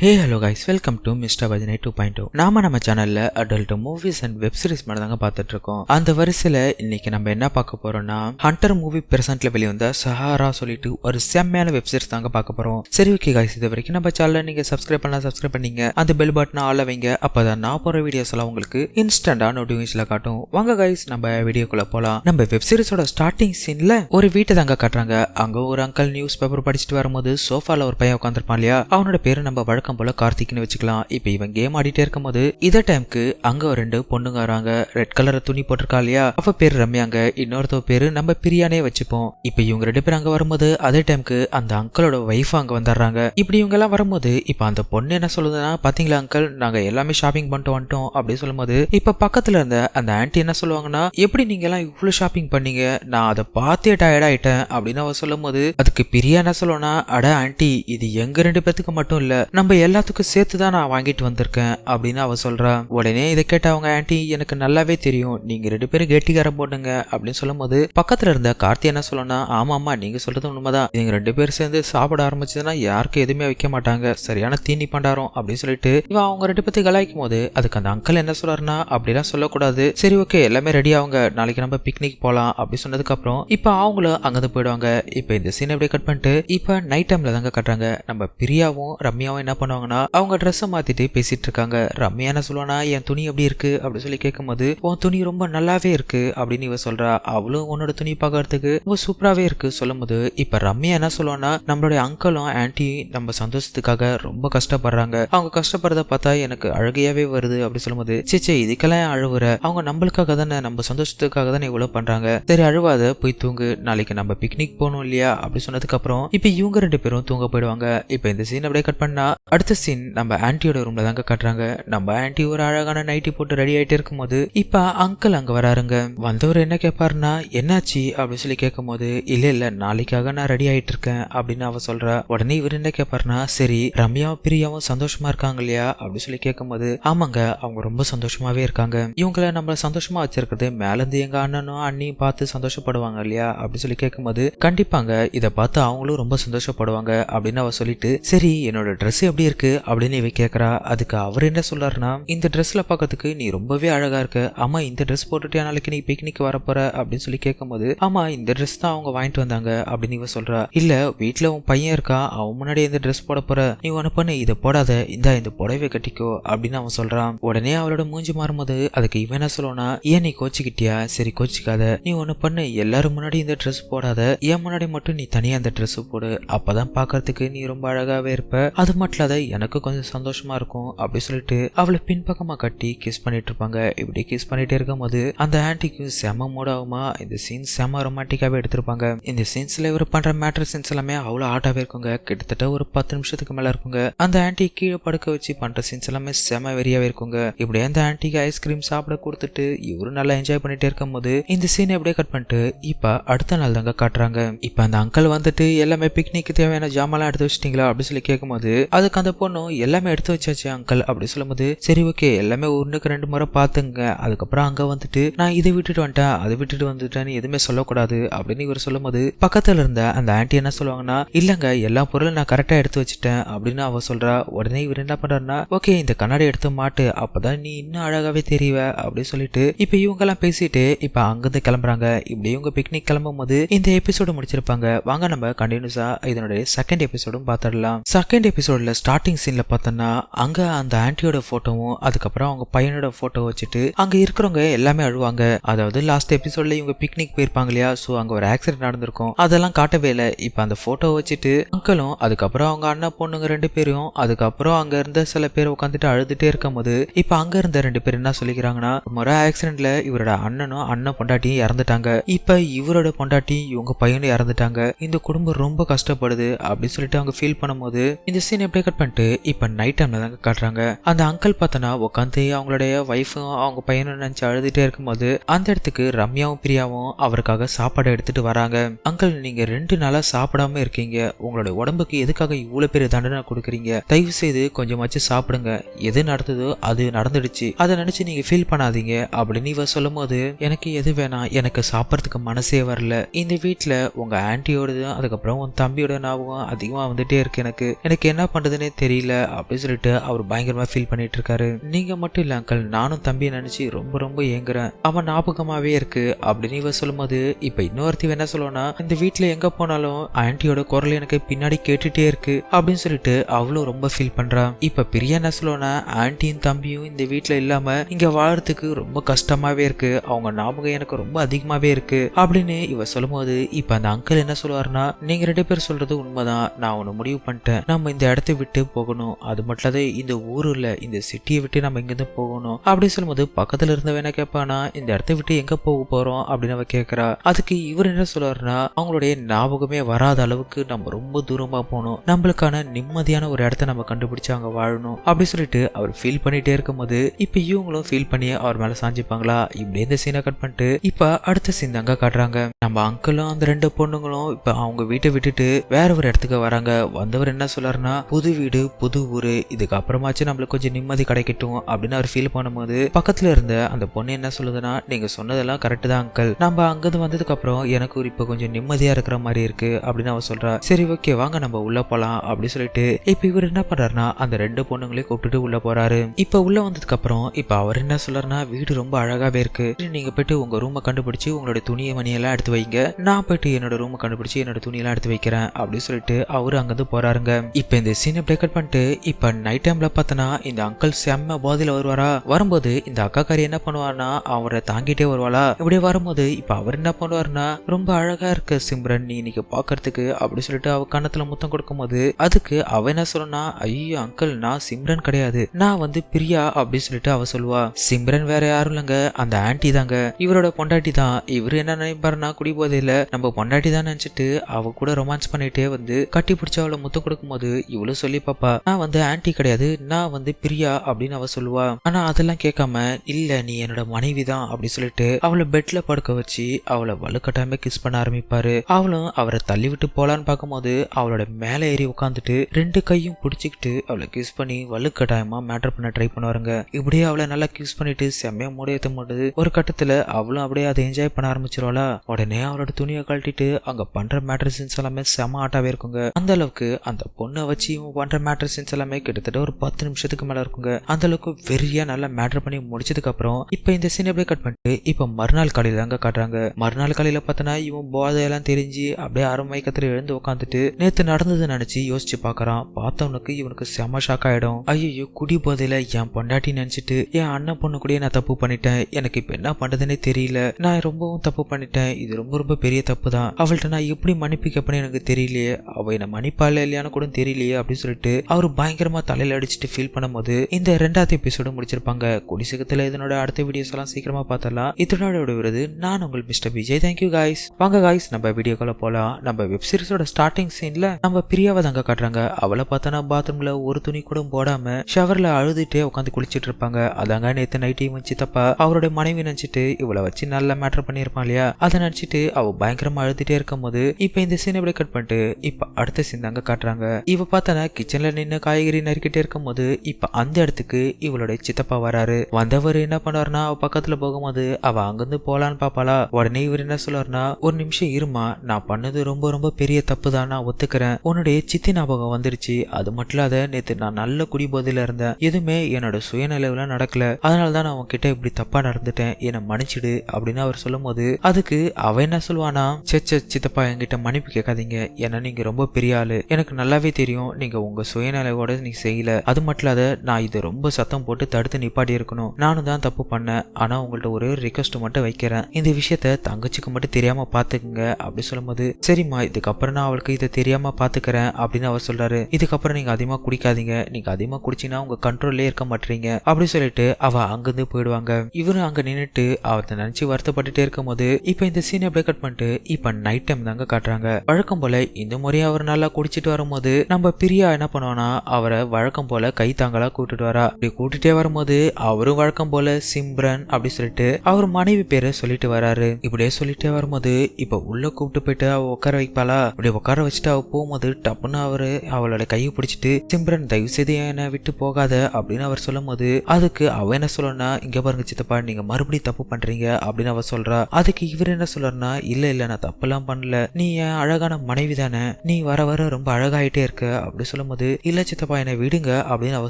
Hey hello guys welcome to mister பஜனை two point two நாம நம்ம சேனல்ல adult movies and web series மட்டும் தாங்க பார்த்துட்டு இருக்கோம் அந்த வரிசையில இன்னைக்கு நம்ம என்ன பார்க்க போறோம்னா ஹண்டர் மூவி பிரசன்ட்ல வெளிவந்த சஹாரா சொல்லிட்டு ஒரு செம்மையான வெப் சீரிஸ் தாங்க பார்க்க போறோம். சரி ஓகே கைஸ் இது வரைக்கும் நம்ம சேனலை நீங்க சப்ஸ்கிரைப் பண்ணலாம் சப்ஸ்கிரைப் பண்ணீங்க. அந்த பெல் பட்டனை ஆள வைங்க. அப்பதான் நான் போற வீடியோஸ் எல்லாம் உங்களுக்கு இன்ஸ்டன்டா நோட்டிபிகேஷன்ல காட்டும். வாங்க கைஸ் நம்ம வீடியோக்குள்ள போலாம். நம்ம வெப் சீரிஸோட ஸ்டார்டிங் சீன்ல ஒரு வீட்டை தாங்க காட்டுறாங்க. அங்க ஒரு அங்கிள் நியூஸ் பேப்பர் படிச்சுட்டு வரும்போது சோஃபால ஒரு பையன் உட்காந்துருப்பான் இல்லையா? அவனோட பேரு நம்ம வழக்கம் போல கார்த்திக்னு வச்சுக்கலாம். இப்போ இவன் கேம் ஆடிட்டே இருக்கும்போது இதே டைம்க்கு அங்க ஒரு ரெண்டு பொண்ணுங்க வராங்க. ரெட் கலர் துணி போட்டிருக்கா இல்லையா? அவ பேர் ரம்யாங்க இன்னொருத்தவ பேரு நம்ம பிரியானே வச்சுப்போம். இப்போ இவங்க ரெண்டு பேரும் அங்க வரும்போது அதே டைம்க்கு அந்த அங்கிளோட ஒய்ஃப் அங்க வந்துடுறாங்க. இப்படி இவங்க எல்லாம் வரும்போது இப்போ அந்த பொண்ணு என்ன சொல்லுதுன்னா பாத்தீங்களா அங்கிள் நாங்க எல்லாமே ஷாப்பிங் பண்ணிட்டு வந்துட்டோம். அப்படின்னு சொல்லும்போது இப்ப பக்கத்துல இருந்த அந்த ஆன்டி என்ன சொல்லுவாங்கன்னா எப்படி நீங்க எல்லாம் இவ்வளவு ஷாப்பிங் பண்ணீங்க? நான் அதை பார்த்தே டயர்ட் ஆயிட்டேன். அப்படின்னு அவ சொல்லும்போது அதுக்கு பிரியா என்ன சொல்லுவானா அட ஆன்டி இது எங்க ரெண்டு பேத்துக்கு மட்டும் இல்ல நம்ம எல்லாத்துக்கும் சேர்த்து தான் நான் வாங்கிட்டு வந்திருக்கேன் அப்படின்னு அவ சொல்றா. உடனே இதை கேட்ட அவங்க ஆன்டி எனக்கு நல்லாவே தெரியும். நீங்க ரெண்டு பேரும் கெட்டிக்காரம் போடுங்க அப்படின்னு சொல்லும்போது பக்கத்துல இருந்த கார்த்தி என்ன சொல்லணும் ஆமா ஆமா நீங்க சொல்றது உண்மைதான். நீங்க ரெண்டு பேரும் சேர்ந்து சாப்பிட ஆரம்பிச்சதுன்னா யாருக்கும் எதுவுமே வைக்க மாட்டாங்க. சரியான தீனி பண்டாரம் அப்படின்னு சொல்லிட்டு இவன் அவங்க ரெண்டு பேர்த்து கலாய்க்கும் போது அதுக்கு அந்த அங்கிள் என்ன சொல்றாருன்னா அப்படிலாம் சொல்லக்கூடாது. சரி ஓகே எல்லாமே ரெடி ஆகுங்க. நாளைக்கு நம்ம பிக்னிக் போலாம் அப்படி சொன்னதுக்கு அப்புறம் இப்போ அவங்களும் அங்கிருந்து போயிடுவாங்க. இப்போ இந்த சீன் அப்படியே கட் பண்ணிட்டு இப்போ நைட் டைம்ல தாங்க கட்டுறாங்க. நம்ம பிரியாவும் ரம்யாவும் என்ன பண்ணுவாங்கன்னா அவங்க ட்ரெஸ்ஸை மாத்திட்டு பேசிட்டு இருக்காங்க. ரம்யா என்ன சொல்லுவானா என் துணி எப்படி இருக்கு? அப்படின்னு சொல்லி கேட்கும்போது உன் துணி ரொம்ப நல்லாவே இருக்கு. அப்படின்னு இவ சொல்றா. அவளும் உன்னோட துணி பார்க்கறதுக்கு ரொம்ப சூப்பராகவே இருக்கு. சொல்லும்போது இப்போ ரம்யா என்ன சொல்லுவானா நம்மளுடைய அங்கிளும் ஆன்ட்டி நம்ம சந்தோஷத்துக்காக ரொம்ப கஷ்டப்படுறாங்க. அவங்க கஷ்டப்படுறத பார்த்தா எனக்கு அழகையாவே வருது. அப்படி சொல்லும்போது சேச்சே இதுக்கெல்லாம் அழுவுற? அவங்க நம்மளுக்காக தானே நம்ம சந்தோஷத்துக்காக தானே இவ்வளவு பண்றாங்க. சரி அழுவாத போய் தூங்கு. நாளைக்கு நம்ம பிக்னிக் போகணும் இல்லையா? அப்படி சொன்னதுக்கு அப்புறம் இப்போ இவங்க ரெண்டு பேரும் தூங்க போயிடுவாங்க. இப்போ இந்த சீன் அப்படியே கட் பண்ணா அடுத்த சீன் நம்ம ஆன்டியோட ரூம்ல தாங்க காட்டுறாங்க. நம்ம ஆன்டி ஒரு அழகான நைட்டி போட்டு ரெடி ஆயிட்டு இருக்கும்போது இப்போ அங்கிள் அங்க வராருங்க. வந்தவர் என்ன கேட்பாருன்னா என்னாச்சு? அப்படின்னு சொல்லி கேட்கும்போது இல்ல இல்ல நாளைக்காக நான் ரெடி ஆயிட்டு இருக்கேன் அப்படின்னு அவ சொல்றா. உடனே இவர் என்ன கேட்பாருன்னா சரி ரம்யாவும் பிரியாவும் சந்தோஷமா இருக்காங்க இல்லையா? அப்படின்னு சொல்லி கேட்கும்போது ஆமாங்க அவங்க ரொம்ப சந்தோஷமாவே இருக்காங்க. இவங்கள நம்மள சந்தோஷமா வச்சிருக்கிறது மேல இருந்து எங்க அண்ணனும் அண்ணியும் பார்த்து சந்தோஷப்படுவாங்க இல்லையா? அப்படின்னு சொல்லி கேட்கும்போது கண்டிப்பாங்க இதை பார்த்து அவங்களும் ரொம்ப சந்தோஷப்படுவாங்க அப்படின்னு அவ சொல்லிட்டு சரி என்னோட ட்ரெஸ் எப்படி இருக்கு அப்படின்னு இவ கேட்குறா அதுக்கு அவர் என்ன சொல்றாருன்னா இந்த ட்ரெஸ்ல பார்க்கறதுக்கு நீ ரொம்பவே அழகா இருக்க. ஆமா இந்த ட்ரெஸ் போட்டுட்டு நாளைக்கு நீ பிக்னிக் வரப்போற அப்படின்னு சொல்லி கேட்கும்போது ஆமா இந்த ட்ரெஸ் தான் அவங்க வாங்கிட்டு வந்தாங்க. அப்படின்னு இவ சொல்றா. இல்ல வீட்டுல உன் பையன் இருக்கா? அவன் முன்னாடி இந்த ட்ரெஸ் போட போற. நீ ஒன்று பண்ணு இதை போடாத. இந்தா இந்த புடவை கட்டிக்கோ. அப்படின்னு அவன் சொல்றான். உடனே அவளோட மூஞ்சி மாறும்போது அதுக்கு இவன் என்ன சொல்லுவானா ஏன் நீ கோச்சிக்கிட்டியா? சரி கோச்சிக்காத. நீ ஒன்று பண்ணு எல்லாரும் முன்னாடி இந்த ட்ரெஸ் போடாத. என் முன்னாடி மட்டும் நீ தனியா அந்த ட்ரெஸ் போடு. அப்பதான் பார்க்கறதுக்கு நீ ரொம்ப அழகாவே இருப்ப. அது மட்டும் இல்லாத எனக்கு கொஞ்சம் சந்தோஷமா இருக்கும் அப்படி சொல்லிட்டு அவளை பின்பக்கமா கட்டி கிஸ் பண்ணிட்டு இருப்பாங்க. இப்படி கிஸ் பண்ணிட்டே இருக்கும்போது அந்த ஆன்டிக்கு செம மூட் ஆகுமா இந்த சீன்ஸ் செம ரொமான்டிக்காவே எடுத்திருப்பாங்க. இந்த சீன்ஸ்ல இவர் பண்ற மேட்டர் சீன்ஸ் எல்லாமே அவ்வளவு ஆட்டாவே இருக்குங்க. கிட்டத்தட்ட ஒரு பத்து நிமிஷத்துக்கு மேல இருக்குங்க. அந்த ஆன்டி கீழே படுக்க வச்சு பண்ற சீன்ஸ் எல்லாமே செம வெறியாவே இருக்குங்க. இப்படி அந்த ஆன்டிக்கு ஐஸ்கிரீம் சாப்பிட கொடுத்துட்டு இவரும் நல்லா என்ஜாய் பண்ணிட்டே இருக்கும்போது இந்த சீனை எப்படியே கட் பண்ணிட்டு இப்ப அடுத்த நாள் தாங்க காட்டுறாங்க. இப்ப அந்த அங்கிள் வந்துட்டு எல்லாமே பிக்னிக்கு தேவையான ஜாமெல்லாம் எடுத்து வச்சிட்டீங்களா? அப்படின்னு சொல்லி கேட்கும்போது அதுக்கு அந்த பொண்ணும் எல்லாமே எடுத்து வச்சாச்சு அங்கிள் அப்படி சொல்லும்போது சரி ஓகே எல்லாமே ஒன்றுக்கு ரெண்டு முறை பார்த்துங்க. அதுக்கப்புறம் அங்க வந்துட்டு நான் இதை விட்டுட்டு வந்துட்டேன் அதை விட்டுட்டு வந்துட்டேன்னு எதுவுமே சொல்லக்கூடாது. அப்படின்னு இவர் சொல்லும்போது பக்கத்துல இருந்த அந்த ஆண்டி என்ன சொல்லுவாங்கன்னா இல்லைங்க எல்லா பொருளும் நான் கரெக்டாக எடுத்து வச்சுட்டேன். அப்படின்னு அவ சொல்றா. உடனே இவர் என்ன பண்றாருன்னா ஓகே இந்த கண்ணாடி எடுத்து மாட்டு அப்போதான் நீ இன்னும் அழகாவே தெரியவ அப்படின்னு சொல்லிட்டு இப்போ இவங்கெல்லாம் பேசிட்டு இப்போ அங்கிருந்து கிளம்புறாங்க. இப்படி இவங்க பிக்னிக் கிளம்பும் போது இந்த எபிசோடு முடிச்சிருப்பாங்க. வாங்க நம்ம கண்டினியூஸா இதனுடைய செகண்ட் எபிசோடும் பார்த்துடலாம். செகண்ட் எபிசோட்ல ஸ்டார்டிங் சீனில் பார்த்தோன்னா அங்கே அந்த ஆன்ட்டியோட ஃபோட்டோவும் அதுக்கப்புறம் அவங்க பையனோட ஃபோட்டோ வச்சுட்டு அங்கே இருக்கிறவங்க எல்லாமே அழுவாங்க. அதாவது லாஸ்ட் எபிசோட்ல இவங்க பிக்னிக் போயிருப்பாங்க இல்லையா? ஸோ அங்கே ஒரு ஆக்சிடென்ட் நடந்திருக்கும். அதெல்லாம் காட்டவே இல்லை. இப்போ அந்த ஃபோட்டோ வச்சுட்டு அங்கிளும் அதுக்கப்புறம் அவங்க அண்ணா பொண்ணுங்க ரெண்டு பேரும் அதுக்கப்புறம் அங்கே இருந்த சில பேர் உட்காந்துட்டு அழுதுட்டே இருக்கும்போது இப்போ அங்கே இருந்த ரெண்டு பேர் என்ன சொல்லிக்கிறாங்கன்னா முறை ஆக்சிடென்ட்ல இவரோட அண்ணனும் அண்ணன் பொண்டாட்டியும் இறந்துட்டாங்க. இப்போ இவரோட பொண்டாட்டி இவங்க பையனும் இறந்துட்டாங்க. இந்த குடும்பம் ரொம்ப கஷ்டப்படுது. அப்படின்னு சொல்லிட்டு அவங்க ஃபீல் பண்ணும்போது இந்த சீன் எப்படியே கட் பண்ணிட்டு இப்போ நைட் டைம்ல தாங்க காட்டுறாங்க அந்த அங்கிள் பார்த்தனா உட்காந்து அவங்களுடைய ஒய்ஃபும் அவங்க பையனும் நினைச்சு அழுதுட்டே இருக்கும்போது அந்த இடத்துக்கு ரம்யாவும் பிரியாவும் அவருக்காக சாப்பாடு எடுத்துட்டு வராங்க. அங்கிள் நீங்க ரெண்டு நாளா சாப்பிடாம இருக்கீங்க. உங்களுடைய உடம்புக்கு எதுக்காக இவ்வளவு பெரிய தண்டனை கொடுக்குறீங்க? தயவு செய்து கொஞ்சமாச்சு சாப்பிடுங்க. எது நடந்ததோ அது நடந்துடுச்சு. அதை நினைச்சு நீங்க ஃபீல் பண்ணாதீங்க. அப்படின்னு இவ சொல்லும் போது எனக்கு எது வேணாம். எனக்கு சாப்பிட்றதுக்கு மனசே வரல. இந்த வீட்டுல உங்க ஆன்ட்டியோடதும் அதுக்கப்புறம் உன் தம்பியோட ஞாபகம் அதிகமா வந்துட்டே இருக்கு எனக்கு. எனக்கு என்ன பண்ணுறதுன்னு பண்றதுனே தெரியல அப்படின்னு சொல்லிட்டு அவர் பயங்கரமா ஃபீல் பண்ணிட்டு இருக்காரு நீங்க மட்டும் இல்ல அங்கிள் நானும் தம்பியை நினைச்சு ரொம்ப ரொம்ப ஏங்குறேன். அவன் ஞாபகமாவே இருக்கு அப்படின்னு இவ சொல்லும்போது இப்ப இன்னொருத்தி என்ன சொல்லுவானா இந்த வீட்டில் எங்க போனாலும் ஆன்டியோட குரல் எனக்கு பின்னாடி கேட்டுட்டே இருக்கு அப்படின்னு சொல்லிட்டு அவளும் ரொம்ப ஃபீல் பண்றா. இப்ப பிரியா என்ன சொல்லுவானா ஆன்டியும் தம்பியும் இந்த வீட்டில் இல்லாம இங்க வாழறதுக்கு ரொம்ப கஷ்டமாவே இருக்கு. அவங்க ஞாபகம் எனக்கு ரொம்ப அதிகமாவே இருக்கு அப்படின்னு இவ சொல்லும்போது இப்ப அந்த அங்கிள் என்ன சொல்லுவாருன்னா நீங்க ரெண்டு பேர் சொல்றது உண்மைதான். நான் ஒன்று முடிவு பண்ணிட்டேன். நம்ம இந்த இடத்த விட்டு போகணும். அது மட்டும் இல்லாத இந்த ஊரு இல்லை இந்த சிட்டியை விட்டு நம்ம இங்கிருந்து போகணும். அப்படி சொல்லும்போது பக்கத்துல இருந்தவன கேட்பானா இந்த இடத்த விட்டு எங்கே போக போறோம்? அப்படின்னு அவன் கேட்குறா. அதுக்கு இவர் என்ன சொல்லுவாருன்னா அவங்களுடைய ஞாபகமே வராத அளவுக்கு நம்ம ரொம்ப தூரமாக போகணும். நம்மளுக்கான நிம்மதியான ஒரு இடத்த நம்ம கண்டுபிடிச்சு அங்கே வாழணும். அப்படின்னு சொல்லிட்டு அவர் ஃபீல் பண்ணிட்டே இருக்கும்போது இப்போ இவங்களும் ஃபீல் பண்ணி அவர் மேலே சாஞ்சிப்பாங்களா? இப்படி இந்த சீனை கட் பண்ணிட்டு இப்போ அடுத்த சீன் தாங்க காட்டுறாங்க. நம்ம அங்கிளும் அந்த ரெண்டு பொண்ணுங்களும் இப்போ அவங்க வீட்டை விட்டுட்டு வேற ஒரு இடத்துக்கு வராங்க. வந்தவர் என்ன சொல்றாருன்னா புது வீடு வீடு புது ஊரு இதுக்கப்புறமாச்சும் நம்மளுக்கு கொஞ்சம் நிம்மதி கிடைக்கட்டும் அப்படின்னு அவர் ஃபீல் பண்ணும்போது பக்கத்துல இருந்த அந்த பொண்ணு என்ன சொல்லுதுன்னா நீங்க சொன்னதெல்லாம் கரெக்ட் தான் அங்கிள் நம்ம அங்கிருந்து வந்ததுக்கு அப்புறம் எனக்கு ஒரு இப்ப கொஞ்சம் நிம்மதியா இருக்கிற மாதிரி இருக்கு அப்படின்னு அவர் சொல்றா. சரி ஓகே வாங்க நம்ம உள்ள போலாம் அப்படின்னு சொல்லிட்டு இப்ப இவர் என்ன பண்றாருன்னா அந்த ரெண்டு பொண்ணுங்களையும் கூப்பிட்டுட்டு உள்ள போறாரு. இப்ப உள்ள வந்ததுக்கு அப்புறம் இப்ப அவர் என்ன சொல்றாருன்னா வீடு ரொம்ப அழகாவே இருக்கு. நீங்க போயிட்டு உங்க ரூமை கண்டுபிடிச்சு உங்களோட துணியை மணியெல்லாம் எடுத்து வைங்க. நான் போயிட்டு என்னோட ரூமை கண்டுபிடிச்சு என்னோட துணியெல்லாம் எடுத்து வைக்கிறேன் அப்படின்னு சொல்லிட்டு அவரு அங்கிருந்து போறாருங்க. இப்ப இந்த சீனை பிரேக் பண்ணிட்டு இப்ப நைட் டைம்ல பார்த்தோன்னா இந்த அங்கிள் செம்ம போதையில் வருவாரா? வரும்போது இந்த அக்காக்காரி என்ன பண்ணுவார்னா அவரை தாங்கிட்டே வருவாளா? இப்படி வரும்போது இப்ப அவர் என்ன பண்ணுவாருன்னா ரொம்ப அழகா இருக்க சிம்ரன் நீ இன்னைக்கு பாக்குறதுக்கு அப்படி சொல்லிட்டு அவ கண்ணத்துல முத்தம் கொடுக்கும்போது அதுக்கு அவ என்ன சொல்லணும்னா ஐயோ அங்கிள் நான் சிம்ரன் கிடையாது. நான் வந்து பிரியா அப்படின்னு சொல்லிட்டு அவ சொல்லுவா. சிம்ரன் வேற யாரும் இல்லைங்க. அந்த ஆன்டி தாங்க. இவரோட பொண்டாட்டி தான். இவர் என்ன நினைப்பாருன்னா குடி போதையில நம்ம பொண்டாட்டி தான் நினைச்சிட்டு அவ கூட ரொமான்ஸ் பண்ணிட்டே வந்து கட்டி பிடிச்ச அவளை முத்தம் கொடுக்கும்போது இவ்வளவு சொல்லி பாப்பா நான் வந்து ஆன்ட்டி கிடையாது நான் வந்து பிரியா அப்படின்னு அவ சொல்லுவா. ஆனா அதெல்லாம் கேட்காம இல்ல நீ என்னோட மனைவி தான் அப்படி சொல்லிட்டு அவளை பெட்ல படுக்க வச்சு அவளை வலுக்கட்டாயமா கிஸ் பண்ண ஆரம்பிப்பாரு. அவளும் அவரை தள்ளி விட்டு போலான்னு பார்க்கும்போது அவளோட மேலே ஏறி உட்காந்துட்டு ரெண்டு கையும் பிடிச்சிக்கிட்டு அவளை கிஸ் பண்ணி வலுக்கட்டாயமா மேட்டர் பண்ண ட்ரை பண்ணுவாருங்க. இப்படியே அவளை நல்லா கிஸ் பண்ணிட்டு செம்மையா மூட ஏத்த மாட்டுது ஒரு கட்டத்துல அவளும் அப்படியே அதை என்ஜாய் பண்ண ஆரம்பிச்சிருவாளா? உடனே அவளோட துணியை கழட்டிட்டு அங்க பண்ற மேட்டர் சீன்ஸ் எல்லாமே செம ஆட்டாவே இருக்குங்க. அந்த அளவுக்கு அந்த பொண்ணை வச்சு இவன் பண்ற மேட்டர் சீன்ஸ் எல்லாமே கிட்டத்தட்ட ஒரு பத்து நிமிஷத்துக்கு மேல இருக்குங்க. அந்த அளவுக்கு வெறியா நல்லா மேட்டர் பண்ணி முடிச்சதுக்கு அப்புறம் இப்ப இந்த சீன் அப்படியே கட் பண்ணிட்டு இப்ப மறுநாள் காலையில தாங்க காட்டுறாங்க. மறுநாள் காலையில பார்த்தனா இவன் போதையெல்லாம் தெரிஞ்சு அப்படியே அரை மயக்கத்துல எழுந்து உட்காந்துட்டு நேத்து நடந்தது நினைச்சு யோசிச்சு பாக்குறான். பார்த்தவனுக்கு இவனுக்கு செம ஷாக் ஆயிடும். ஐயோ குடி போதையில என் பொண்டாட்டி நினைச்சிட்டு என் அண்ணன் பொண்ணு கூட நான் தப்பு பண்ணிட்டேன். எனக்கு இப்ப என்ன பண்றதுன்னே தெரியல. நான் ரொம்பவும் தப்பு பண்ணிட்டேன். இது ரொம்ப ரொம்ப பெரிய தப்பு தான் அவள்கிட்ட நான் எப்படி மன்னிப்பு கேட்பேன்னு எனக்கு தெரியலையே. அவ என்ன மன்னிப்பால இல்லையான்னு கூட தெரியலையே அப்படின்னு சொல்லிட்டு அவர் பயங்கரமா தலையில அடிச்சுட்டு ஃபீல் பண்ணும்போது இந்த ரெண்டாவது எபிசோடு முடிச்சிருப்பாங்க. குடிசகத்துல இதனோட அடுத்த வீடியோஸ் எல்லாம் சீக்கிரமா பார்த்தலாம் இதனோட விடுவது நான் உங்கள் mister Vijay. Thank you guys வாங்க காய்ஸ் நம்ம வீடியோக்குள்ள போலாம். நம்ம வெப் சீரிஸோட ஸ்டார்டிங் சீன்ல நம்ம பிரியாவை தாங்க காட்டுறாங்க. அவளை பார்த்தோன்னா பாத்ரூம்ல ஒரு துணி கூட போடாம ஷவர்ல அழுதுட்டே உட்காந்து குளிச்சிட்டு இருப்பாங்க. அதாங்க நேத்து நைட் இவன் சித்தப்பா அவரோட மனைவி நினைச்சிட்டு இவளை வச்சு நல்ல மேட்டர் பண்ணியிருப்பான் இல்லையா? அதை நினைச்சிட்டு அவ பயங்கரமா அழுதுட்டே இருக்கும்போது இப்ப இந்த சீன் எப்படி கட் பண்ணிட்டு இப்ப அடுத்த சீன் தாங்க காட்டுறாங்க. இவ பார்த்தனா கிச்சன்ல நின்று காய்கறி நறுக்கிட்டே இருக்கும்போது இப்ப அந்த இடத்துக்கு இவளுடைய சித்தப்பா வராரு. வந்தவர் என்ன பண்ணாருன்னா அவ பக்கத்துல போகும்போது அவ அங்கிருந்து போலான்னு பாப்பாளா? உடனே இவர் என்ன சொல்லுவார்னா ஒரு நிமிஷம் இருமா நான் பண்ணது ரொம்ப ரொம்ப பெரிய தப்பு தான் நான் ஒத்துக்கிறேன். உன்னுடைய சித்தி ஞாபகம் வந்துருச்சு. அது மட்டும் இல்லாத நேற்று நான் நல்ல குடிபோதையில இருந்தேன். எதுவுமே என்னோட சுயநிலைவுல நடக்கல. அதனால தான் நான் உன்கிட்ட இப்படி தப்பா நடந்துட்டேன். என்னை மன்னிச்சிடு அப்படின்னு அவர் சொல்லும்போது அதுக்கு அவ என்ன சொல்லுவானா செச்ச சித்தப்பா என்கிட்ட மன்னிப்பு கேட்காதீங்க. ஏன்னா நீங்க ரொம்ப பெரிய ஆளு. எனக்கு நல்லாவே தெரியும். நீங்க உங்க சுயநிலையோட நீ செய்யல. அது மட்டும் இல்லாத நான் இதை ரொம்ப சத்தம் போட்டு தடுத்து நிப்பாட்டி இருக்கணும். நானும் தான் தப்பு பண்ணேன். ஆனா உங்கள்ட்ட ஒரே ஒரு ரிக்வஸ்ட் மட்டும் வைக்கிறேன். இந்த விஷயத்த தங்கச்சிக்கு மட்டும் தெரியாம பார்த்துக்குங்க அப்படி சொல்லும்போது சரிம்மா இதுக்கப்புறம் நான் அவளுக்கு இதை தெரியாம பாத்துக்கிறேன் அப்படின்னு அவர் சொல்றாரு. இதுக்கப்புறம் நீங்க அதிகமா குடிக்காதீங்க. நீங்க அதிகமா குடிச்சீங்கன்னா உங்க கண்ட்ரோல்லே இருக்க மாட்டீங்க. அப்படின்னு சொல்லிட்டு அவ அங்கிருந்து போயிடுவாங்க. இவரும் அங்க நின்றுட்டு அவத்தை நினைச்சு வருத்தப்பட்டுட்டே இருக்கும்போது இப்ப இந்த சீனை அப்படியே கட் பண்ணிட்டு இப்ப நைட் டைம் தாங்க காட்டுறாங்க. வழக்கம் போல இந்த முறையை அவர் நல்லா குடிச்சிட்டு வரும்போது நம்ம பிரியா என்ன பண்ணுவானா அவரை வழக்கம் போல கை தாங்களா கூட்டிட்டு வரா. அப்படி கூட்டிட்டே வரும்போது அவரும் வழக்கம் போல சிம்ரன் அப்படி சொல்லிட்டு அவர் மனைவி பேரை சொல்லிட்டு வராரு. இப்படியே சொல்லிட்டே வரும்போது இப்ப உள்ள கூப்பிட்டு போயிட்டு அவ உட்கார வைப்பாளா? அப்படி உட்கார வச்சுட்டு அவ போகும்போது டப்புன்னு அவரு அவளோட கையை பிடிச்சிட்டு சிம்ரன் தயவு செய்து என்னை விட்டு போகாத அப்படின்னு அவர் சொல்லும் போது அதுக்கு அவ என்ன சொல்லணும்னா இங்க பாருங்க சித்தப்பா நீங்க மறுபடியும் தப்பு பண்றீங்க அப்படின்னு அவ சொல்றா. அதுக்கு இவர் என்ன சொல்றாருன்னா இல்ல இல்ல நான் தப்பெல்லாம் பண்ணல. நீ என் அழகான மனைவி தானே நீ வர வர ரொம்ப அழகாயிட்டே இருக்க அப்படி சொல்லும்போது போது இல்ல சித்தப்பா என்னை விடுங்க அப்படின்னு அவ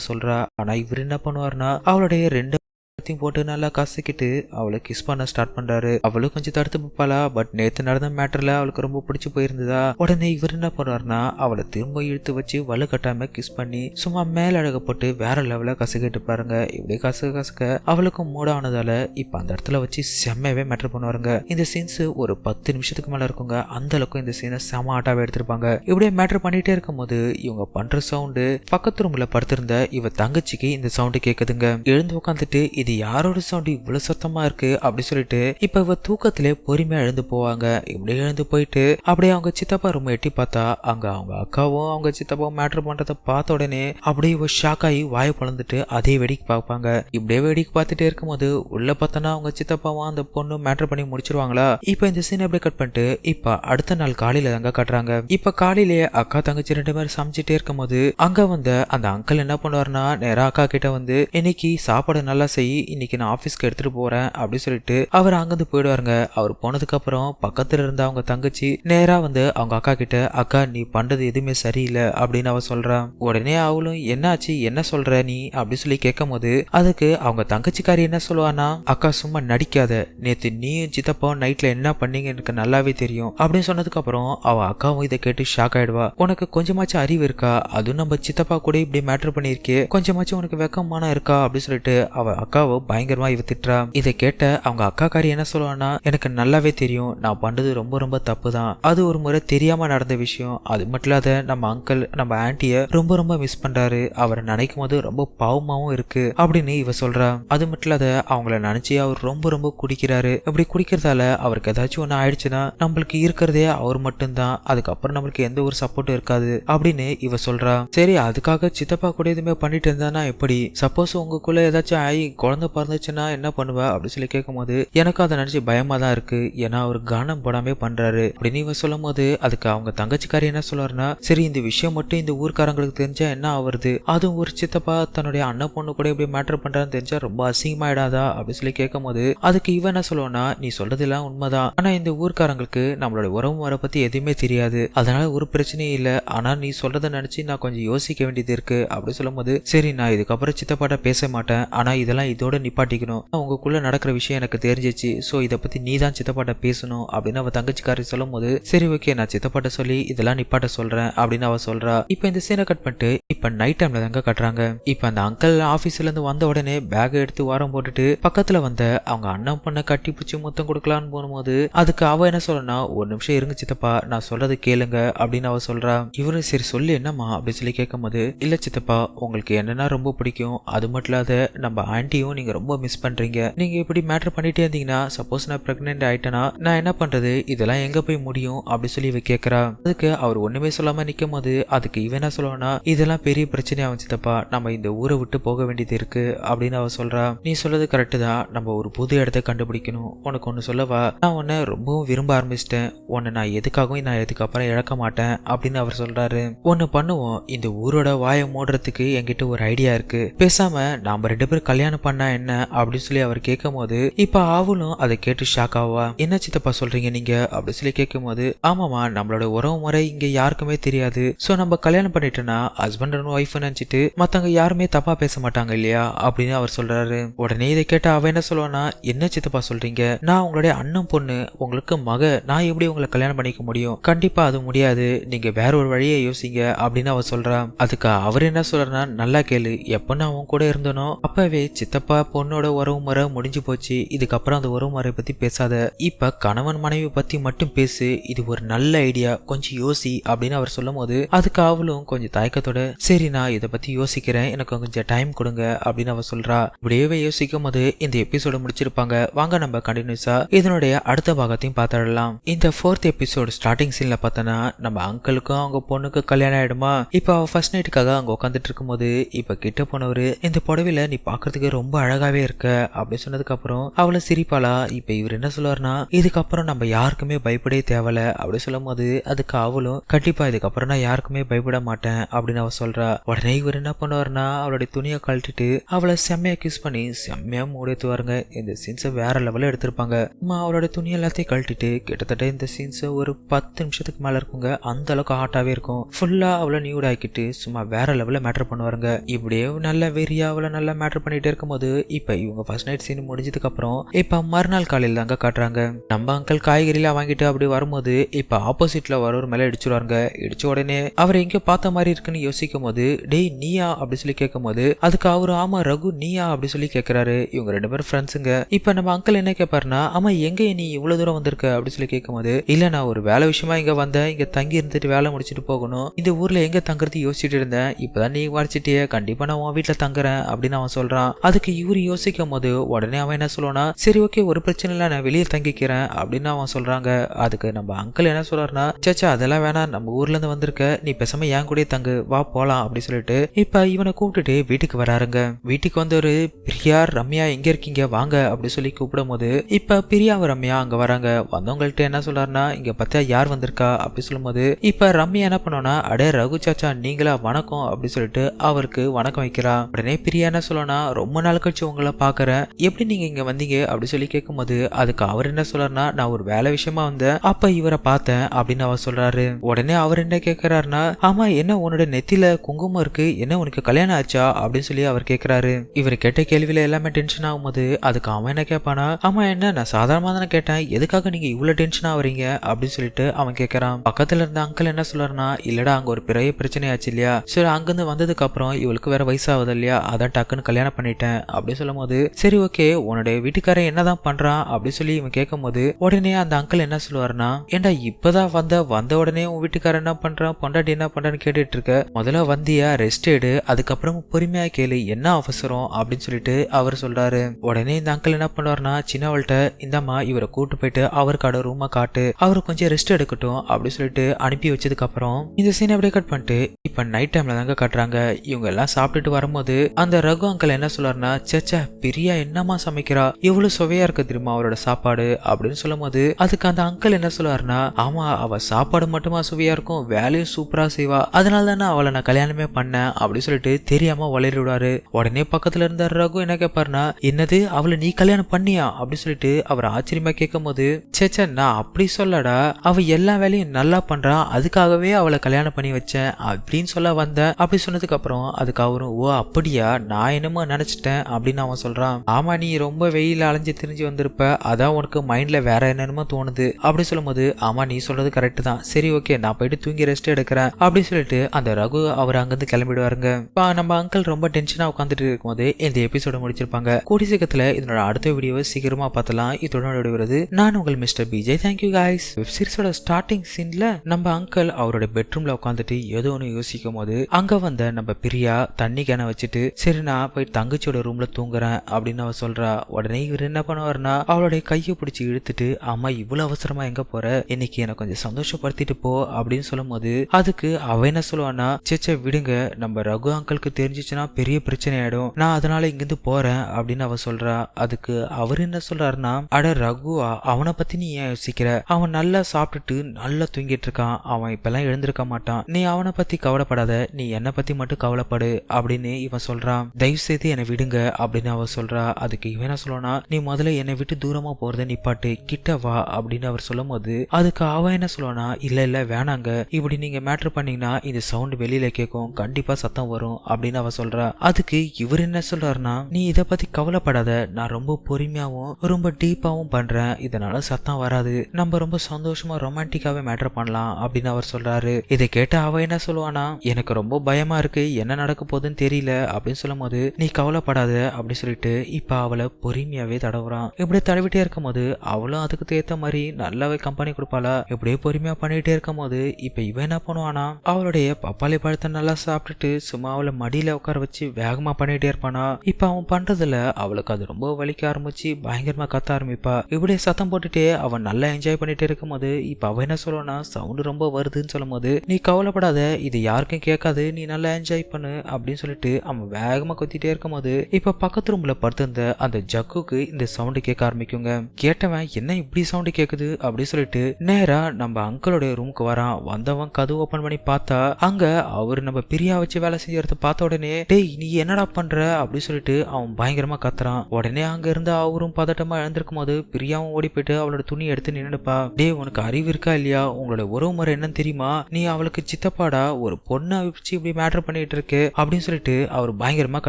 சொல்றா. ஆனா இவர் என்ன பண்ணுவார்னா அவளுடைய ரெண்டு எல்லாத்தையும் போட்டு நல்லா கசக்கிட்டு அவளை கிஸ் பண்ண ஸ்டார்ட் பண்றாரு. அவளும் கொஞ்சம் தடுத்து பார்ப்பாளா பட் நேத்து நடந்த மேட்டர்ல அவளுக்கு ரொம்ப பிடிச்சு போயிருந்ததா? உடனே இவர் என்ன பண்ணுவாருன்னா அவளை திரும்ப இழுத்து வச்சு வலு கட்டாம கிஸ் பண்ணி சும்மா மேல அழகப்பட்டு போட்டு வேற லெவல கசக்கிட்டு பாருங்க இப்படி கசக்க கசக்க அவளுக்கும் மூட ஆனதால இப்ப அந்த இடத்துல வச்சு செம்மையவே மேட்டர் பண்ணுவாருங்க. இந்த சீன்ஸ் ஒரு பத்து நிமிஷத்துக்கு மேல இருக்குங்க. அந்த அளவுக்கு இந்த சீனை செம ஆட்டாவே எடுத்திருப்பாங்க. இப்படியே மேட்டர் பண்ணிட்டே இருக்கும்போது இவங்க பண்ற சவுண்டு பக்கத்து ரூம்ல படுத்திருந்த இவ தங்கச்சிக்கு இந்த சவுண்டு கேக்குதுங்க. எழுந்து உட்காந்துட்டு இது யாரோட சவுண்டு இவ்வளவு சத்தமா இருக்கு அப்படி சொல்லிட்டு இப்ப இவ தூக்கத்திலே பொறுமையா எழுந்து போவாங்க. இப்படி எழுந்து போயிட்டு அப்படியே அவங்க சித்தப்பா ரூம் எட்டி பார்த்தா அங்க அவங்க அக்காவும் அவங்க சித்தப்பாவும் மேட்டர் பண்றத பார்த்த உடனே அப்படியே இவ ஷாக் ஆகி வாயை பழந்துட்டு அதே வேடிக்கை பார்ப்பாங்க. இப்படியே வேடிக்கை பார்த்துட்டே இருக்கும்போது உள்ள பார்த்தனா அவங்க சித்தப்பாவும் அந்த பொண்ணு மேட்டர் பண்ணி முடிச்சிருவாங்களா? இப்ப இந்த சீன் அப்படியே கட் பண்ணிட்டு இப்ப அடுத்த நாள் காலையில தாங்க கட்டுறாங்க. இப்ப காலையிலேயே அக்கா தங்கச்சி ரெண்டு பேரும் சமைச்சிட்டே இருக்கும்போது அங்க வந்த அந்த அங்கிள் என்ன பண்ணுவாருன்னா நேரா அக்கா கிட்ட வந்து இன்னைக்கு சாப்பாடு நல்லா செய் இன்னைக்கு நான் ஆஃபீஸ்க்கு எடுத்துட்டு போறேன் அப்படின்னு சொல்லிட்டு அவர் அங்கிருந்து போயிடுவாருங்க. அவர் போனதுக்கு அப்புறம் பக்கத்துல இருந்த அவங்க தங்கச்சி நேரா வந்து அவங்க அக்கா கிட்ட அக்கா நீ பண்றது எதுவுமே சரியில்லை அப்படின்னு அவ சொல்றான் உடனே அவளும் என்னாச்சு? என்ன சொல்ற நீ? அப்படின்னு சொல்லி கேட்கும் போது அதுக்கு அவங்க தங்கச்சிக்காரி என்ன சொல்லுவானா அக்கா சும்மா நடிக்காத. நேத்து நீயும் சித்தப்பாவும் நைட்ல என்ன பண்ணீங்க எனக்கு நல்லாவே தெரியும் அப்படின்னு சொன்னதுக்கு அப்புறம் அவ அக்காவும் இதை கேட்டு ஷாக் ஆயிடுவா. உனக்கு கொஞ்சமாச்சும் அறிவு இருக்கா? அதுவும் நம்ம சித்தப்பா கூட இப்படி மேட்டர் பண்ணியிருக்கே. கொஞ்சமாச்சும் உனக்கு வெக்கமான இருக்கா? அப்படின்னு சொல்லிட்டு அவ அக்காவை பயங்கரமா இவ திட்டுறா. இதை கேட்ட அவங்க அக்காக்காரி என்ன சொல்லுவான்னா எனக்கு நல்லாவே தெரியும். நான் பண்ணது ரொம்ப ரொம்ப தப்பு தான் அது ஒரு முறை தெரியாம நடந்த விஷயம். அது மட்டும் இல்லாத நம்ம அங்கிள் நம்ம ஆன்ட்டிய ரொம்ப ரொம்ப மிஸ் பண்றாரு. அவரை நினைக்கும் போது ரொம்ப பாவமாவும் இருக்கு அப்படின்னு இவ சொல்றா. அது மட்டும் இல்லாத அவங்கள நினைச்சு அவர் ரொம்ப ரொம்ப குடிக்கிறாரு. அப்படி குடிக்கிறதால அவருக்கு ஏதாச்சும் ஒன்று ஆயிடுச்சுன்னா நம்மளுக்கு இருக்கிறதே அவர் மட்டும்தான். அதுக்கப்புறம் நம்மளுக்கு எந்த ஒரு சப்போர்ட்டும் இருக்காது அப்படின்னு இவ சொல்றா. சரி அதுக்காக சித்தப்பா கூட எதுவுமே பண்ணிட்டு இருந்தானா எப்படி? சப்போஸ் உங்களுக்குள்ள ஏதாச்சும் ஆகி குழந்தை பிறந்துச்சுன்னா என்ன பண்ணுவ? அப்படின்னு சொல்லி கேட்கும்போது எனக்கு அதை நினைச்சு பயமா தான் இருக்கு. ஏன்னா அவர் கானம் போடாமே பண்றாரு. அப்படின்னு இவன் சொல்லும் போது அதுக்கு அவங்க தங்கச்சிக்காரி என்ன சொல்லுவாருன்னா சரி இந்த விஷயம் மட்டும் இந்த ஊர்க்காரங்களுக்கு தெரிஞ்சா என்ன ஆவறது? அதுவும் ஒரு சித்தப்பா தன்னுடைய அண்ணன் பொண்ணு கூட இப்படி மேட்டர் பண்றான்னு தெரிஞ்சா ரொம்ப அசிங்கமாயிடாதா? அப்படின்னு சொல்லி கேட்கும் போது அதுக்கு இவன் என்ன சொல்லுவானா நீ சொல்றதெல்லாம் உண்மைதான். ஆனா இந்த ஊர்க்காரங்களுக்கு நம்மளோட உறவு முறை பத்தி எதுவுமே தெரியாது. அதனால ஒரு பிரச்சனையும் இல்ல. ஆனா நீ சொல்றதை நினைச்சு நான் கொஞ்சம் யோசிக்க வேண்டியது இருக்கு. அப்படி சொல்லும்போது சரி நான் இதுக்கப்புறம் சித்தப்பாட்ட பேச மாட்டேன். ஆனா இதெல்லாம் இதோட நிப்பாட்டிக்கணும். உங்களுக்குள்ள நடக்கிற விஷயம் எனக்கு தெரிஞ்சிச்சு. ஸோ இதை பத்தி நீ தான் சித்தப்பாட்ட பேசணும் அப்படின்னு அவ தங்கச்சிக்காரி சொல்லும் போது சரி ஓகே நான் சித்தப்பாட்ட சொல்லி இதெல்லாம் நிப்பாட்ட சொல்றேன் அப்படின்னு அவ சொல்றா. இப்போ இந்த சீனை கட் பண்ணிட்டு இப்போ நைட் டைம்ல தாங்க கட்டுறாங்க. இப்போ அந்த அங்கிள் ஆபீஸ்ல இருந்து வந்த உடனே பேக் எடுத்து வாரம் போட்டுட்டு பக்கத்துல வந்த அவங்க அண்ணன் பொண்ணை கட்டி பிடிச்சி முத்தம் கொடுக்கலான்னு போகும்போது அதுக்கு அவ என்ன சொல்லனா ஒரு நிமிஷம் இருங்க சித்தப்பா நான் சொல்றது கேளுங்க அப்படின்னு அவ சொல்றா. இவரு சரி சொல்லு என்னம்மா? அப்படின்னு சொல்லி கேட்கும்போது இல்ல சித்தப்பா உங்களுக்கு என்னன்னா ரொம்ப பிடிக்கும். அது மட்டும் இல்லாத நம்ம ஆண்டியும் ஆன்ட்டியும் நீங்க ரொம்ப மிஸ் பண்றீங்க. நீங்க இப்படி மேட்டர் பண்ணிட்டே இருந்தீங்கன்னா சப்போஸ் நான் பிரெக்னென்ட் ஆயிட்டேனா நான் என்ன பண்றது? இதெல்லாம் எங்க போய் முடியும்? அப்படி சொல்லி இவ கேக்குறா. அதுக்கு அவர் ஒண்ணுமே சொல்லாம நிக்கும் போது அதுக்கு இவன் என்ன சொல்லுவானா இதெல்லாம் பெரிய பிரச்சனையாக சித்தப்பா நம்ம இந்த ஊரை விட்டு போக வேண்டியது இருக்கு. அப்படின்னு அவ சொல்றா. நீ சொல்றது கரெக்டு தான். நம்ம ஒரு புது இடத்த கண்டுபிடிக்கணும். உனக்கு ஒன்று சொல்லவா? நான் உன்னை ரொம்பவும் விரும்ப ஆரம்பிச்சிட்டேன். உன்னை நான் எதுக்காகவும் நான் இதுக்கப்புறம் இழக்க மாட்டேன் அப்படின்னு அவர் சொல்றாரு. ஒன்று பண்ணுவோம். இந்த ஊரோட வாயை மூடுறதுக்கு என்கிட்ட ஒரு ஐடியா இருக்கு. பேசாம நாம ரெண்டு பேரும் கல்யாணம் பண்ண என்ன அப்படின்னு சொல்லி அவர் கேட்கும் போது இப்ப ஆவலும் அதை கேட்டு ஷாக் ஆவா என்ன சித்தப்பா சொல்றீங்க நீங்க? அப்படின்னு சொல்லி கேட்கும் போது ஆமாமா நம்மளோட உறவு முறை இங்க யாருக்குமே தெரியாது. சோ நம்ம கல்யாணம் பண்ணிட்டோம்னா ஹஸ்பண்ட் அண்ட் ஒய்ஃப் நினைச்சிட்டு மத்தவங்க யாருமே தப்பா பேச மாட்டாங்க இல்லையா? அப்படின்னு அவர் சொல்றாரு. உடனே இதை கேட்ட அவ என்ன சொல்லுவானா என்ன சித்தப்பா சொல்றீங்க? நான் உங்களுடைய அண்ணன் பொண்ணு உங்களுக்கு மக. நான் எப்படி உங்களை கல்யாணம் பண்ணிக்க முடியும்? கண்டிப்பா அது முடியாது. நீங்க வேற ஒரு வழியை யோசிங்க அப்படின்னு அவர் சொல்றான். அதுக்கு அவர் என்ன சொல்றாருன்னா நல்லா கேளு. எப்ப நான் உன் கூட இருந்தனோ அப்பவே சித்தப்பா பொண்ணோட உறவு முறை முடிஞ்சு போச்சு. இதுக்கப்புறம் அந்த உறவு முறையை பத்தி பேசாத. இப்ப கணவன் மனைவி பத்தி மட்டும் பேசு. இது ஒரு நல்ல ஐடியா. கொஞ்சம் யோசி அப்படின்னு அவர் சொல்லும் போது அதுக்கு அவளும் கொஞ்சம் தயக்கத்தோட சரி நான் இதை பத்தி யோசிக்கிறேன். எனக்கு கொஞ்சம் டைம் கொடுங்க அப்படின்னு அவ சொல்றா. இப்படியே யோசிக்கும் போது இந்த எபிசோட முடிச்சிருப்பாங்க. வாங்க நம்ம கண்டினியூஸா இதனுடைய அடுத்த பாகத்தையும் பார்த்துடலாம் இந்த ஃபோர்த் எபிசோட் ஸ்டார்டிங் சீன்ல பார்த்தோன்னா நம்ம அங்கிளுக்கும் அவங்க பொண்ணுக்கு கல்யாணம் ஆயிடுமா? இப்போ அவ ஃபர்ஸ்ட் நைட்டுக்காக அங்க உட்காந்துட்டு இருக்கும்போது இப்ப கிட்ட போனவரு இந்த புடவையில நீ பாக்குறதுக்கு ரொம்ப அழகாவே இருக்க அப்படி சொன்னதுக்கப்புறம் அவளை சிரிப்பாளா? இப்ப இவர் என்ன சொல்லுவாருன்னா இதுக்கப்புறம் நம்ம யாருக்குமே பயப்படவே தேவையில்ல. அப்படி சொல்லும் போது அதுக்கு அவளும் கண்டிப்பா இதுக்கப்புறம் நான் யாருக்குமே பயப்பட மாட்டேன். அப்படின்னு அவ சொல்றா. உடனே இவர் என்ன பண்ணுவாருன்னா அவளுடைய துணியை கழட்டிட்டு அவளை செம்மையா கிஸ் பண்ணி செம்மையா மூடித்துவாருங்க இந்த சீன்ஸை வேற லெவலில் எடுத்திருப்பாங்க. அம்மா அவளோட துணி எல்லாத்தையும் கழட்டிட்டு கிட்டத்தட்ட இந்த சீன்ஸை ஒரு பத்து நிமிஷத்துக்கு மேல இருக்குங்க. அந்த அளவுக்கு ஹாட்டாவே இருக்கும். ஃபுல்லா அவளை நியூட் ஆக்கிட்டு சும்மா வேற லெவலில் மேட்டர் பண்ணுவாருங்க. இப்படியே நல்ல வெறியா அவளை நல்லா மேட்டர் பண்ணிட்டே இருக்கும்போது இப்போ இவங்க ஃபர்ஸ்ட் நைட் சீன் முடிஞ்சதுக்கப்புறம் இப்போ மறுநாள் காலையில் தாங்க காட்டுறாங்க. நம்ம அங்கிள் காய்கறிலாம் வாங்கிட்டு அப்படி வரும்போது இப்போ ஆப்போசிட்ல வரவர் மேலே இடிச்சுடுவாங்க இடிச்ச உடனே அவர் எங்கேயோ பார்த்த மாதிரி இருக்குன்னு யோசிக்கும் போது டேய் நீயா? அப்படி சொல்லி கேட்கும் போது அதுக்கு அவரு ஆமா ரகு நீயா? அப்படி சொல்லி கேட்கிறாரு. இவங்க ரெண்டு பேரும் ஃப்ரெண்ட்ஸுங்க இப்போ நம்ம அங்கிள் என்ன கேட்பாருன்னா ஆமா எங்க நீ இவ்வளவு தூரம் வந்திருக்க? அப்படி சொல்லி கேட்கும்போது இல்ல நான் ஒரு வேலை விஷயமா இங்க வந்தேன். இங்க தங்கி இருந்துட்டு வேலை முடிச்சுட்டு போகணும். இந்த ஊர்ல எங்க தங்குறது யோசிச்சுட்டு இருந்தேன். இப்பதான் நீ வரைச்சிட்டியே கண்டிப்பா நான் உன் வீட்டுல தங்குறேன். அப்படின்னு அவன் சொல்றான். அதுக்கு இவரு யோசிக்கும் போது உடனே அவன் என்ன சொல்லுவானா சரி ஓகே ஒரு பிரச்சனை இல்லை நான் வெளியே தங்கிக்கிறேன் அப்படின்னு அவன் சொல்றாங்க. அதுக்கு நம்ம அங்கிள் என்ன சொல்றாருன்னா சேச்சா அதெல்லாம் வேணாம். நம்ம ஊர்ல இருந்து வந்திருக்க நீ பேசாம என் கூடயே தங்கு வா போலாம் அப்படின்னு சொல்லிட்டு இப்ப இவனை கூப்பிட்டுட்டு வீட்டுக்கு வராருங்க. வீட்டுக்கு வந்து ஒரு பிரியா ரம்யா எங்க இருக்கீங்க? வாங்க அப்படின்னு சொல்லி கூப்பிடும் போது இப்ப பிரியா ரம்யா அங்க வராங்க. வந்தவங்கள்ட்ட என்ன சொல்றாருன்னா இங்க பார்த்தா யார் வந்திருக்கா? அப்படி சொல்லும்போது இப்ப ரம்யா என்ன பண்ணோம்னா அடே ரகு சாச்சா நீங்களா வணக்கம் அப்படின்னு சொல்லிட்டு அவருக்கு வணக்கம் வைக்கிறா. உடனே பிரியா என்ன சொல்லனா ரொம்ப நாள் கழிச்சு உங்களை பாக்குறேன் எப்படி நீங்க இங்க வந்தீங்க? அப்படின்னு சொல்லி கேட்கும்போது அதுக்கு அவர் என்ன சொல்றாருன்னா நான் ஒரு வேலை விஷயமா வந்தேன். அப்ப இவரை பார்த்தேன். அப்படின்னு அவர் சொல்றாரு. உடனே அவர் என்ன கேக்குறாருன்னா ஆமா என்ன உன்னோட நெத்தில குங்குமம் இருக்கு? என்ன உனக்கு கல்யாணம் ஆச்சா? அப்படின்னு சொல்லி அவர் கேக்குறாரு. இவர் கேட்ட கேள்வியில எல்லாமே டென்ஷன் ஆகும்போது அதுக்கு அவன் என்ன கேட்பானா ஆமா என்ன? நான் சாதாரணமா தானே கேட்டேன். எதுக்காக நீங்க இவ்வளவு டென்ஷன் ஆவறீங்க அப்படின்னு சொல்லிட்டு அவன் கேட்குறான் பக்கத்துல இருந்த அங்கிள் என்ன சொல்றாருன்னா இல்லடா அங்க ஒரு பெரிய பிரச்சனை ஆச்சு இல்லையா? சரி அங்கிருந்து வந்ததுக்கு அப்புறம் இவளுக்கு வேற வயசாகுது இல்லையா? அதான் டக்குன்னு கல்யாணம் பண்ணிட்டேன். அப்படி சொல்லும் போது சரி ஓகே உன்னுடைய வீட்டுக்காரன் என்னதான் பண்றான் அப்படி சொல்லி இவன் கேட்கும் போது உடனே அந்த அங்கிள் என்ன சொல்லுவாருன்னா ஏன்டா இப்பதான் வந்த வந்த உடனே உன் வீட்டுக்காரன் என்ன பண்றான் பொண்டாட்டி என்ன பண்றான்னு கேட்டுட்டு இருக்க. முதல்ல வந்தியா ரெஸ்ட் எடு. அதுக்கப்புறம் பொறுமையா கேளு. என்ன அவசரம்? அப்படின்னு சொல்லிட்டு அவர் சொல்றாரு. உடனே இந்த அங்கிள் என்ன பண்ணுவாருன்னா சின்னவள்கிட்ட இந்தம்மா இவரை கூட்டு போயிட்டு அவருக்கான ரூமை காட்டு. அவர் கொஞ்சம் ரெஸ்ட் எடுக்கட்டும். அப்படின்னு சொல்லிட்டு அனுப்பி வச்சதுக்கு அப்புறம் இந்த சீனை அப்படியே கட் பண்ணிட்டு இப்ப நைட் டைம்ல தாங்க காட்டுறாங்க. இவங்க எல்லாம் சாப்பிட்டுட்டு வரும்போது அந்த ரகு அங்கிள் என்ன சொல்றாருன்னா சேச்சா பிரியா என்னமா சமைக்கிறா? எவ்வளவு சுவையா இருக்கு தெரியுமா அவரோட சாப்பாடு? அப்படின்னு சொல்லும் போது அதுக்கு அந்த அங்கிள் என்ன சொல்லுவாருன்னா ஆமா அவ சாப்பாடு மட்டுமா சுவையா இருக்கும் வேலையும் சூப்பரா செய்வா. அதனால தானே அவளை நான் கல்யாணமே பண்ணேன் அப்படின்னு சொல்லிட்டு தெரியாம வளரி விடுவாரு. உடனே பக்கத்துல இருந்த ரகு என்ன கேட்பாருன்னா என்னது அவளை நீ கல்யாணம் பண்ணியா? அப்படின்னு சொல்லிட்டு அவர் ஆச்சரியமா கேட்கும் போது சேச்சா நான் அப்படி சொல்லடா. அவ எல்லா வேலையும் நல்லா பண்றா அதுக்காகவே அவளை கல்யாணம் பண்ணி வச்சேன் அப்படின்னு சொல்ல வந்தேன். அப்படி சொன்னதுக்கு அப்புறம் அதுக்கு அவரும் ஓ அப்படியா? நான் என்னமோ நினைச்சிட்டேன் அப்படின்னு அவன் சொல்றான். ஆமா நீ ரொம்ப வெயில் அலைஞ்சு திரிஞ்சு வந்திருப்ப அதான் உனக்கு மைண்ட்ல வேற என்னென்னமோ தோணுது. அப்படி சொல்லும்போது ஆமா நீ சொல்றது கரெக்ட் தான். சரி ஓகே நான் போயிட்டு தூங்கி ரெஸ்ட் எடுக்கிறேன். அப்படின்னு சொல்லிட்டு அந்த ரகு அவர் அங்கிருந்து கிளம்பிடுவாருங்க. நம்ம அங்கிள் ரொம்ப டென்ஷனா உட்காந்துட்டு இருக்கும்போது இந்த எபிசோட முடிச்சிருப்பாங்க. கூடி சீக்கிரத்துல இதனோட அடுத்த வீடியோவை சீக்கிரமா பார்த்தலாம். இதோட விடுவது நான் உங்கள் mister BJ thank you guys web சீரிஸோட starting சீன்ல நம்ம அங்கிள் அவரோட பெட்ரூம்ல உட்காந்துட்டு ஏதோ ஒன்று யோசிக்கும் போது அங்க வந்த நம்ம பிரியா தண்ணி கேன வச்சுட்டு சரி நான் போய் தங்கச்சியோட ரூம் ரூம்ல தூங்குறேன் அப்படின்னு அவ சொல்றா. உடனே இவர் என்ன பண்ணுவாருன்னா அவளுடைய கையை பிடிச்சி இழுத்துட்டு அம்மா இவ்வளவு அவசரமா எங்க போற? இன்னைக்கு எனக்கு கொஞ்சம் சந்தோஷப்படுத்திட்டு போ அப்படின்னு சொல்லும் போது அதுக்கு அவ என்ன சொல்லுவான்னா சேச்சே விடுங்க. நம்ம ரகு அங்கிளுக்கு தெரிஞ்சிச்சுன்னா பெரிய பிரச்சனை ஆயிடும் நான் அதனால இங்கிருந்து போறேன் அப்படின்னு அவ சொல்றா. அதுக்கு அவர் என்ன சொல்றாருன்னா அட ரகு அவனை பத்தி நீ ஏன் யோசிக்கிற? அவன் நல்லா சாப்பிட்டுட்டு நல்லா தூங்கிட்டு இருக்கான். அவன் இப்பெல்லாம் எழுந்திருக்க மாட்டான். நீ அவனை பத்தி கவலைப்படாத. நீ என்னை பத்தி மட்டும் கவலைப்படு அப்படின்னு இவன் சொல்றான். தயவு செய்து என்னை விடுங்க. அப்படின்னு அவ சொல்றா. அதுக்கு இவன் என்ன சொல்லுவானா நீ முதல்ல என்னை விட்டு தூரமா போறத நிப்பாட்டு. கிட்ட வா அப்படின்னு அவர் சொல்லும் போது அதுக்கு அவன் என்ன சொல்லுவானா இல்ல இல்ல வேணாங்க. இப்படி நீங்க மேட்ரு பண்ணீங்கன்னா இந்த சவுண்ட் வெளியில கேட்கும் கண்டிப்பா சத்தம் வரும் அப்படின்னு அவ சொல்றா. அதுக்கு இவர் என்ன சொல்றாருன்னா நீ இதை பத்தி கவலைப்படாத. நான் ரொம்ப பொறுமையாவும் ரொம்ப டீப்பாவும் பண்றேன். இதனால சத்தம் வராது. நம்ம ரொம்ப சந்தோஷமா ரொமான்டிக்காவே மேட்டர் பண்ணலாம் அப்படின்னு அவர் சொல்றாரு. இதை கேட்ட அவ என்ன சொல்லுவானா எனக்கு ரொம்ப பயமா இருக்கு. என்ன நடக்க போகுதுன்னு தெரியல அப்படின்னு சொல்லும் போது நீ கவலைப்படாத. அப்படி சொல்லிட்டு இப்ப அவளை பொறுமையாவே தடவுறான். இப்படி தடவிட்டே இருக்கும்போது அவளும் அதுக்கு ஏத்த மாதிரி நல்லாவே கம்பெனி கொடுப்பாளா? இப்படியே பொறுமையா பண்ணிட்டே இருக்கும்போது இப்ப இவன் என்ன பண்ணுவானா? அவளுடைய பப்பாளி பழத்தை நல்லா சாப்பிட்டுட்டு சும்மா அவளை மடியில உட்கார வச்சு வேகமா பண்ணிட்டே இருப்பானா? இப்ப அவன் பண்றதுல அவளுக்கு அது ரொம்ப வலிக்க ஆரம்பிச்சு பயங்கரமா கத்த ஆரம்பிப்பா. இப்படியே சத்தம் போட்டுட்டே அவன் நல்லா என்ஜாய் பண்ணிட்டே இருக்கும்போது இப்ப அவன் என்ன சொல்லுவானா? சவுண்ட் ரொம்ப வருதுன்னு சொல்லும்போது நீ கவலைப்படாத இது யாருக்கும் கேட்காது நீ நல்லா என்ஜாய் பண்ணு அப்படின்னு சொல்லிட்டு அவன் வேகமா கொத்திட்டே இருக்கும்போது இப்ப இப்ப பக்கத்து ரூம்ல படுத்திருந்த அந்த ஜக்குக்கு இந்த சவுண்டு கேட்க ஆரம்பிக்குங்க. கேட்டவன் என்ன இப்படி சவுண்டு கேக்குது? அப்படின்னு சொல்லிட்டு நேரா நம்ம அங்கிளோட ரூமுக்கு வரான். வந்தவன் கதவு ஓபன் பண்ணி பார்த்தா அங்க அவர் நம்ம பிரியா வச்சு வேலை செய்யறத பார்த்த உடனே டேய் நீ என்னடா பண்ற? அப்படின்னு சொல்லிட்டு அவன் பயங்கரமா கத்துறான். உடனே அங்க இருந்து அவரும் பதட்டமா எழுந்திருக்கும் போது பிரியாவும் ஓடி போயிட்டு அவளோட துணி எடுத்து நின்னுப்பா டேய் உனக்கு அறிவு இருக்கா இல்லையா? உங்களோட உறவு முறை என்னன்னு தெரியுமா? நீ அவளுக்கு சித்தப்பாடா? ஒரு பொண்ணை வச்சு இப்படி மேட்டர் பண்ணிட்டு இருக்கு? அப்படின்னு சொல்லிட்டு அவர் பயங்கரமா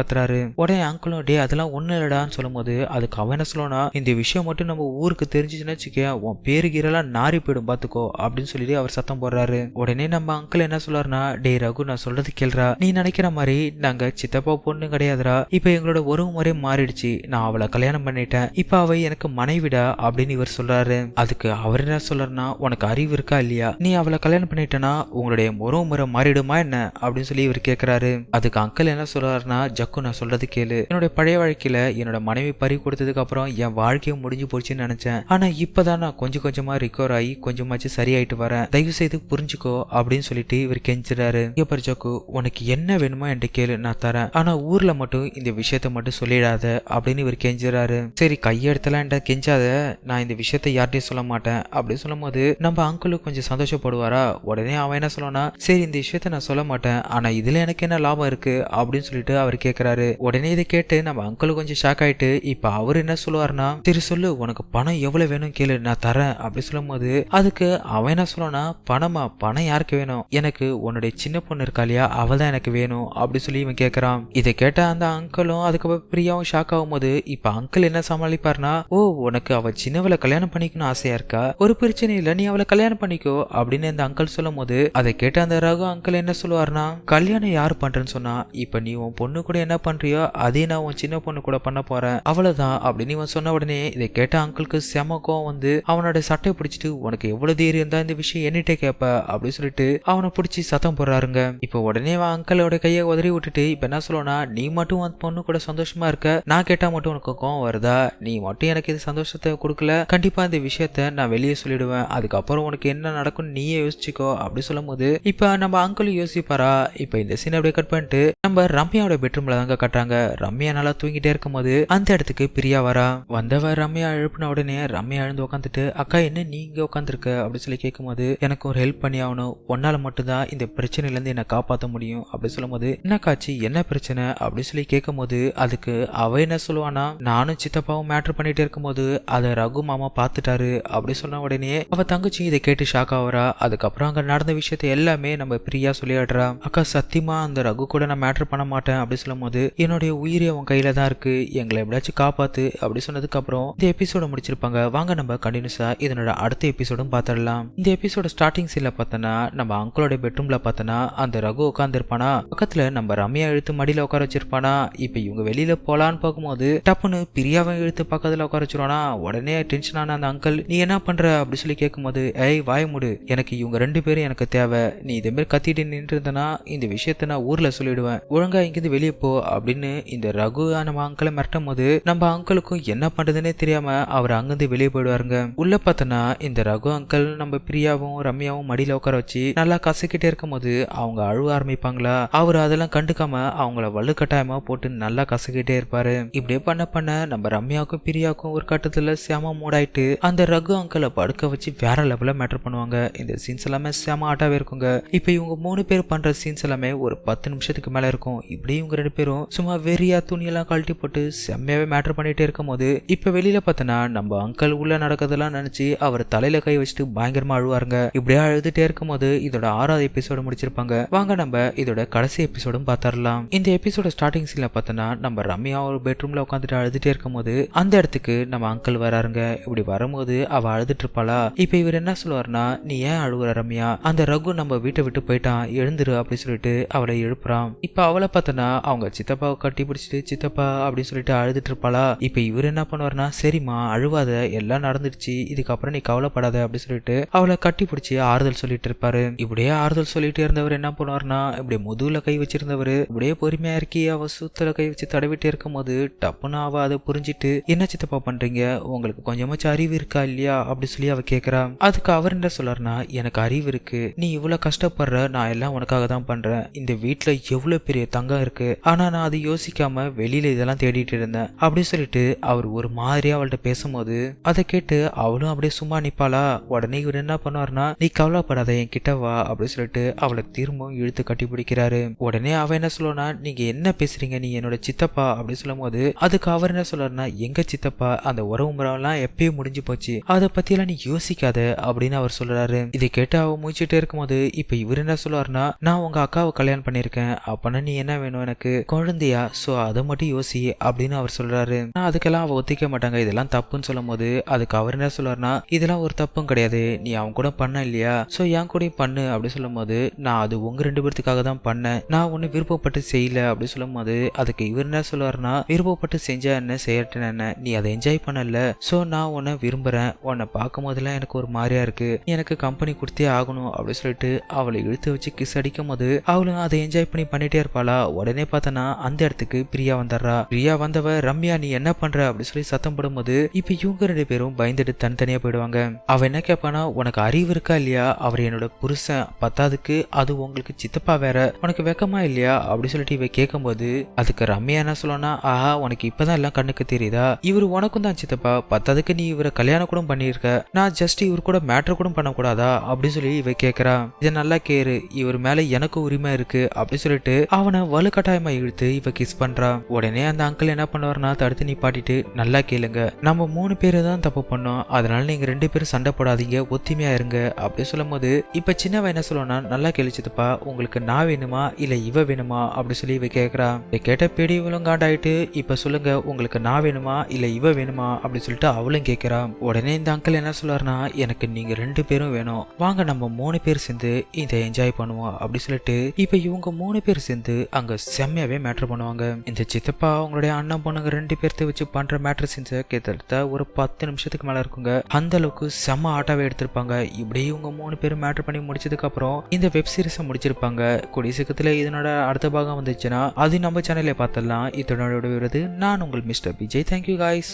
கத்துறாரு. உடனே அங்கிளும் டே அதெல்லாம் ஒன்றும் இல்லடான்னு சொல்லும்போது அதுக்கு அவன் என்ன இந்த விஷயம் மட்டும் நம்ம ஊருக்கு தெரிஞ்சிச்சுன்னு வச்சுக்க உன் பேரு கீரெல்லாம் நாரி போயிடும் பார்த்துக்கோ அப்படின்னு சொல்லிட்டு அவர் சத்தம் போடுறாரு. உடனே நம்ம அங்கிள் என்ன சொல்றாருன்னா டே ரகு நான் சொல்றது கேள்றா நீ நினைக்கிற மாதிரி நாங்க சித்தப்பா பொண்ணு கிடையாதுடா. இப்ப எங்களோட உறவு முறை மாறிடுச்சு. நான் அவளை கல்யாணம் பண்ணிட்டேன். இப்ப அவ எனக்கு மனைவிடா அப்படின்னு இவர் சொல்றாரு. அதுக்கு அவர் என்ன சொல்றாருன்னா உனக்கு அறிவு இருக்கா இல்லையா? நீ அவளை கல்யாணம் பண்ணிட்டனா உங்களுடைய உறவு முறை மாறிடுமா என்ன? அப்படின்னு சொல்லி இவர் கேட்கிறாரு அதுக்கு அங்கிள் என்ன சொல்றாருன்னா ஜக்கு நான் சொல்றது கேளு. என்னுடைய பழைய வாழ்க்கையில என்னோட மனைவி பறி கொடுத்ததுக்கு அப்புறம் என் வாழ்க்கையும் முடிஞ்சு போச்சுன்னு நினைச்சேன். ஆனா இப்பதான் நான் கொஞ்சம் கொஞ்சமா ரிகவர் ஆகி கொஞ்சமாச்சு சரியாயிட்டு வரேன். தயவு செய்து புரிஞ்சுக்கோ அப்படின்னு சொல்லிட்டு இவர் கெஞ்சுறாரு. இங்க உனக்கு என்ன வேணுமோ என்கிட்ட கேளு நான் தரேன். ஆனா ஊர்ல மட்டும் இந்த விஷயத்த மட்டும் சொல்லிடாத அப்படின்னு இவர் கெஞ்சுறாரு. சரி கையெடுத்தலாம் என்கிட்ட கெஞ்சாத. நான் இந்த விஷயத்த யார்ட்டையும் சொல்ல மாட்டேன். அப்படின்னு சொல்லும் போது நம்ம அங்கிளும் கொஞ்சம் சந்தோஷப்படுவாரா? உடனே அவன் என்ன சொல்லுவானா சரி இந்த விஷயத்த நான் சொல்ல மாட்டேன். ஆனா இதுல எனக்கு என்ன லாபம் இருக்கு? அப்படின்னு சொல்லிட்டு அவர் கேட்குறாரு உடனே இதை கேட்டு கேட்டு நம்ம அங்கிள் கொஞ்சம் ஷாக் ஆயிட்டு இப்ப அவர் என்ன சொல்லுவாருன்னா சரி சொல்லு உனக்கு பணம் எவ்வளவு வேணும் கேளு நான் தரேன் அப்படி சொல்லும் போது அதுக்கு அவன் என்ன சொல்லுவானா பணமா? பணம் யாருக்கு வேணும்? எனக்கு உன்னுடைய சின்ன பொண்ணு இருக்கா இல்லையா? அவள் தான் எனக்கு வேணும் அப்படி சொல்லி இவன் கேக்குறான். இதை கேட்ட அந்த அங்கிளும் அதுக்கப்புறம் பிரியாவும் ஷாக் ஆகும்போது இப்ப அங்கிள் என்ன சமாளிப்பார்னா ஓ உனக்கு அவ சின்னவளை கல்யாணம் பண்ணிக்கணும் ஆசையா இருக்கா? ஒரு பிரச்சனை இல்ல நீ அவளை கல்யாணம் பண்ணிக்கோ அப்படின்னு அந்த அங்கிள் சொல்லும் போது அதை கேட்ட அந்த ரகு அங்கிள் என்ன சொல்லுவாருன்னா கல்யாணம் யார் பண்றேன்னு சொன்னா இப்ப நீ உன் பொண்ணு கூட என்ன பண்றியோ அதே நான் உன் சின்ன பொண்ணு கூட பண்ண போறேன். அவ்வளவுதான் அப்படின்னு இவன் சொன்ன உடனே இதை கேட்ட அங்கிளுக்கு செம கோவம் வந்து அவனோட சட்டையை பிடிச்சிட்டு உனக்கு எவ்வளவு தைரியம் தான் இந்த விஷயம் என்னிட்டே கேப்ப அப்படின்னு சொல்லிட்டு அவனை பிடிச்சி சத்தம் போடுறாருங்க. இப்போ உடனே அவன் அங்கிளோட கையை உதறி விட்டுட்டு இப்ப என்ன சொல்லுவனா நீ மட்டும் அந்த பொண்ணு கூட சந்தோஷமா இருக்க நான் கேட்டா மட்டும் உனக்கு கோவம் வருதா? நீ மட்டும் எனக்கு இது சந்தோஷத்தை கொடுக்கல கண்டிப்பா இந்த விஷயத்த நான் வெளியே சொல்லிடுவேன். அதுக்கப்புறம் உனக்கு என்ன நடக்கும்னு நீயே யோசிச்சுக்கோ அப்படி சொல்லும்போது இப்ப நம்ம அங்கிள் யோசிப்பாரா? இப்ப இந்த சீன் அப்படியே கட் பண்ணிட்டு நம்ம ரம்யாவோட பெட்ரூம்ல தாங்க கட்டுறாங்க. ரம்யா ரம்யா நல்லா தூங்கிட்டே இருக்கும்போது அந்த இடத்துக்கு பிரியா வரா. வந்தவ ரம்யா எழுப்பின உடனே ரம்யா எழுந்து உட்காந்துட்டு அக்கா என்ன நீங்க உட்காந்துருக்க அப்படின்னு சொல்லி கேட்கும்போது எனக்கு ஒரு ஹெல்ப் பண்ணி ஆகணும். உன்னால மட்டும்தான் இந்த பிரச்சனையில இருந்து என்னை காப்பாற்ற முடியும். அப்படி சொல்லும்போது என்ன காட்சி என்ன பிரச்சனை? அப்படின்னு சொல்லி கேட்கும்போது அதுக்கு அவ என்ன சொல்லுவானா நானும் சித்தப்பாவும் மேட்ரு பண்ணிட்டு இருக்கும்போது அதை ரகு மாமா பார்த்துட்டாரு. அப்படி சொன்ன உடனே அவ தங்கச்சி இதை கேட்டு ஷாக் ஆகுறா அதுக்கப்புறம் அங்க நடந்த விஷயத்த எல்லாமே நம்ம பிரியா சொல்லிடுறா அக்கா சத்தியமா அந்த ரகு கூட நான் மேட்ரு பண்ண மாட்டேன். அப்படி சொல்லும்போது என்னுடைய உயிரை உன் கையில் தான் இருக்கு. எங்களை எப்படியாச்சும் காப்பாத்து அப்படி சொன்னதுக்கப்புறம் இந்த எபிசோட முடிச்சிருப்பாங்க. வாங்க நம்ம கண்டினியூஸா இதனோட அடுத்த எபிசோடும் பார்த்துடலாம் இந்த எபிசோட ஸ்டார்டிங் சீன்ல பார்த்தோன்னா நம்ம அங்கிளோட பெட்ரூம்ல பார்த்தோன்னா அந்த ரகு உட்காந்துருப்பானா பக்கத்துல நம்ம ரம்யா இழுத்து மடியில் உட்கார வச்சிருப்பானா? இப்போ இவங்க வெளியில போலான்னு பார்க்கும்போது டப்புன்னு பிரியாவை இழுத்து பக்கத்துல உட்கார வச்சிருவானா? உடனே டென்ஷன் ஆன அந்த அங்கிள் நீ என்ன பண்ற? அப்படி சொல்லி கேட்கும்போது ஏய் வாய முடு. எனக்கு இவங்க ரெண்டு பேரும் எனக்கு தேவை. நீ இதே மாதிரி கத்திட்டு நின்று இருந்தனா இந்த விஷயத்த நான் ஊர்ல சொல்லிடுவேன். ஒழுங்கா இங்கிருந்து வெளியே போ அப்படின்னு இந்த ரகு நம்ம அங்கிளை மிரட்டும் போது நம்ம அங்கிளுக்கும் என்ன பண்றதுன்னே தெரியாம அவர் அங்கிருந்து வெளியே போயிடுவாருங்க. உள்ள பார்த்தோன்னா இந்த ரகு அங்கிள் நம்ம பிரியாவும் ரம்யாவும் மடியில உட்கார வச்சு நல்லா கசக்கிட்டே இருக்கும் போது அவங்க அழுவ ஆரம்பிப்பாங்களா? அவர் அதெல்லாம் கண்டுக்காம அவங்கள வலுக்கட்டாயமா போட்டு நல்லா கசக்கிட்டே இருப்பாரு. இப்படியே பண்ண பண்ண நம்ம ரம்யாவுக்கும் பிரியாவுக்கும் ஒரு கட்டத்துல சேம மூடாயிட்டு அந்த ரகு அங்கிளை படுக்க வச்சு வேற லெவல மேட்டர் பண்ணுவாங்க. இந்த சீன்ஸ் எல்லாமே செம ஆட்டாவே இருக்குங்க. இப்போ இவங்க மூணு பேர் பண்ற சீன்ஸ் எல்லாமே ஒரு பத்து நிமிஷத்துக்கு மேல இருக்கும். இப்படி இவங்க ரெண்டு பேரும் சும்மா வெறியா துணியெல்லாம் கழட்டி போட்டு செம்மையாகவே மேட்ரு பண்ணிகிட்டே இருக்கும் போது இப்போ வெளியில பார்த்தோன்னா நம்ம அங்கிள் உள்ள நடக்கிறதெல்லாம் நினச்சி அவர் தலையில கை வச்சுட்டு பயங்கரமா அழுவாருங்க. இப்படியே அழுதுட்டே இருக்கும்போது இதோட ஆறாவது எபிசோடு முடிச்சிருப்பாங்க. வாங்க நம்ம இதோட கடைசி எபிசோடும் பார்த்தரலாம் இந்த எபிசோட ஸ்டார்டிங் சீன்ல பார்த்தோன்னா நம்ம ரம்யா ஒரு பெட்ரூம்ல உட்காந்துட்டு அழுதுட்டே இருக்கும்போது அந்த இடத்துக்கு நம்ம அங்கிள் வராருங்க. இப்படி வரும்போது அவ அழுதுட்டு இருப்பாளா? இப்ப இவர் என்ன சொல்லுவாருன்னா நீ ஏன் அழுகுற ரம்யா? அந்த ரகு நம்ம வீட்டை விட்டு போயிட்டான். எழுந்துரு அப்படின்னு சொல்லிட்டு அவளை எழுப்புறான். இப்ப அவளை பார்த்தோன்னா அவங்க சித்தப்பாவை கட்டி பிடிச்சிட்டு சித்தப்பா அப்படின்னு சொல்லிட்டு அழுதுட்டு இருப்பாளா? இப்ப இவர் என்ன பண்ணுவாருன்னா சரிம்மா அழுவாத எல்லாம் நடந்துடுச்சு இதுக்கப்புறம் நீ கவலைப்படாத அப்படின்னு சொல்லிட்டு அவளை கட்டி பிடிச்சி ஆறுதல் சொல்லிட்டு இருப்பாரு. இப்படியே ஆறுதல் சொல்லிட்டு இருந்தவர் என்ன பண்ணுவாருன்னா இப்படி முதுகுல கை வச்சிருந்தவர் இப்படியே பொறுமையா இருக்கி அவ சுத்தல கை வச்சு தடவிட்டே இருக்கும்போது டப்புன்னு அவ அதை புரிஞ்சிட்டு என்ன சித்தப்பா பண்றீங்க? உங்களுக்கு கொஞ்சமாச்சும் அறிவு இருக்கா இல்லையா? அப்படின்னு சொல்லி அவ கேக்குறா. அதுக்கு அவர் என்ன சொல்றாருன்னா எனக்கு அறிவு இருக்கு. நீ இவ்வளவு கஷ்டப்படுற நான் எல்லாம் உனக்காக தான் பண்றேன். இந்த வீட்டுல எவ்வளவு பெரிய தங்கம் இருக்கு. ஆனா நான் அதை யோசிக்காம இல்லாம வெளியில் இதெல்லாம் தேடிட்டு இருந்தேன். அப்படின்னு சொல்லிட்டு அவர் ஒரு மாதிரியாக அவள்கிட்ட பேசும்போது அதை கேட்டு அவளும் அப்படியே சும்மா நிற்பாளா உடனே இவர் என்ன பண்ணுவாருன்னா நீ கவலைப்படாத என் கிட்ட வா அப்படின்னு சொல்லிட்டு அவளை திரும்பவும் இழுத்து கட்டி பிடிக்கிறாரு. உடனே அவன் என்ன சொல்லுவானா நீங்க என்ன பேசுறீங்க? நீ என்னோட சித்தப்பா அப்படின்னு சொல்லும்போது அதுக்கு அவர் என்ன சொல்றாருன்னா எங்க சித்தப்பா? அந்த உறவு முறைலாம் எப்பயும் முடிஞ்சு போச்சு. அதை பத்தியெல்லாம் நீ யோசிக்காத அப்படின்னு அவர் சொல்றாரு. இதை கேட்டு அவ முடிச்சுட்டே இருக்கும்போது இப்ப இவர் என்ன சொல்லுவாருன்னா நான் உங்க அக்காவை கல்யாணம் பண்ணியிருக்கேன். அப்பனா நீ என்ன வேணும் எனக்கு? குழந்தையா? சோ அதை மட்டும் யோசி அப்படின்னு அவர் சொல்றாரு. நான் அதுக்கெல்லாம் அவ ஒத்திக்க மாட்டாங்க. இதெல்லாம் தப்புன்னு சொல்லும் போது அதுக்கு அவர் என்ன சொல்றாருன்னா இதெல்லாம் ஒரு தப்பும் கிடையாது. நீ அவன் கூட பண்ண இல்லையா? சோ என் கூடயும் பண்ணு. அப்படின்னு சொல்லும் போது நான் அது உங்க ரெண்டு பேர்த்துக்காக தான் பண்ணேன். நான் ஒண்ணு விருப்பப்பட்டு செய்யல. அப்படின்னு சொல்லும் போது அதுக்கு இவர் என்ன சொல்லுவாருன்னா விருப்பப்பட்டு செஞ்சா என்ன செய்யட்டும் என்ன? நீ அதை என்ஜாய் பண்ணல. சோ நான் உன்னை விரும்புறேன். உன்னை பார்க்கும் போதெல்லாம் எனக்கு ஒரு மாதிரியா இருக்கு. எனக்கு கம்பெனி கொடுத்தே ஆகணும். அப்படின்னு சொல்லிட்டு அவளை இழுத்து வச்சு கிஸ் அடிக்கும் போது அவளும் அதை என்ஜாய் பண்ணி பண்ணிட்டே இருப்பாளா? உடனே பார்த்தனா அந்த இடத்துக்கு பிரியா வந்துடுறா பிரியா வந்தவ ரம்யா நீ என்ன பண்ற? அப்படின்னு சொல்லி சத்தம் போடும்போது இப்ப இவங்க ரெண்டு பேரும் பயந்துட்டு தனித்தனியா போயிடுவாங்க. அவ என்ன கேட்பானா உனக்கு அறிவு இருக்கா இல்லையா? அவர் என்னோட புருஷன். பத்தாதுக்கு அது உங்களுக்கு சித்தப்பா வேற. உனக்கு வெக்கமா இல்லையா? அப்படின்னு சொல்லிட்டு இவ கேட்கும்போது அதுக்கு ரம்யா என்ன சொல்லணும்னா ஆஹா உனக்கு இப்பதான் எல்லாம் கண்ணுக்கு தெரியுதா? இவர் உனக்கும் தான் சித்தப்பா. பத்தாதுக்கு நீ இவரை கல்யாணம் கூட பண்ணியிருக்க. நான் ஜஸ்ட் இவர் கூட மேட்ரு கூட பண்ணக்கூடாதா? அப்படின்னு சொல்லி இவ கேக்குறா. இதை நல்லா கேரு இவர் மேல எனக்கு உரிமை இருக்கு. அப்படின்னு சொல்லிட்டு அவனை வலுக்கட்டாயமா இழுத்து இவ கிஸ் பண்றா. உடனே அந்த அங்கிள் என்ன பண்ணுவாருன்னா தடுத்து நிப்பாட்டிட்டு நல்லா கேளுங்க. நம்ம மூணு பேரு தான் தப்பு பண்ணோம். அதனால நீங்க ரெண்டு பேரும் சண்டை போடாதீங்க. ஒத்துமையா இருங்க. அப்படி சொல்லும் போது இப்ப சின்னவன் என்ன சொல்லுவானா நல்லா கேளிச்சுதுப்பா உங்களுக்கு நான் வேணுமா? இல்ல இவ வேணுமா? அப்படி சொல்லி இவ கேக்குறா. இதை கேட்ட பெரியவளும் காண்டாயிட்டு இப்ப சொல்லுங்க. உங்களுக்கு நான் வேணுமா? இல்ல இவ வேணுமா? அப்படி சொல்லிட்டு அவளும் கேக்குறா. உடனே இந்த அங்கிள் என்ன சொல்றாருன்னா எனக்கு நீங்க ரெண்டு பேரும் வேணும். வாங்க நம்ம மூணு பேர் சேர்ந்து இதை என்ஜாய் பண்ணுவோம். அப்படி சொல்லிட்டு இப்ப இவங்க மூணு பேர் சேர்ந்து அங்க செம்மையாவே மேட்ரு பண்ணுவாங்க. இந்த சித்தப்பா அவங்களுடைய அண்ணன் பொண்ணுங்க ரெண்டு பேர்த்த வச்சு பண்ற மேட்ரு செஞ்ச கிட்டத்தட்ட ஒரு பத்து நிமிஷத்துக்கு மேல இருக்குங்க. அந்த அளவுக்கு செம்ம ஆட்டாவே எடுத்திருப்பாங்க. இப்படி இவங்க மூணு பேரும் மேட்ரு பண்ணி முடிச்சதுக்கு அப்புறம் இந்த வெப் சீரிஸை முடிச்சிருப்பாங்க. கூடிய சீக்கிரத்துல இதனோட அடுத்த பாகம் வந்துச்சுன்னா அது நம்ம சேனல்ல பார்த்தலாம் இதனோட விடுவது நான் உங்கள் மிஸ்டர் விஜய். Thank you guys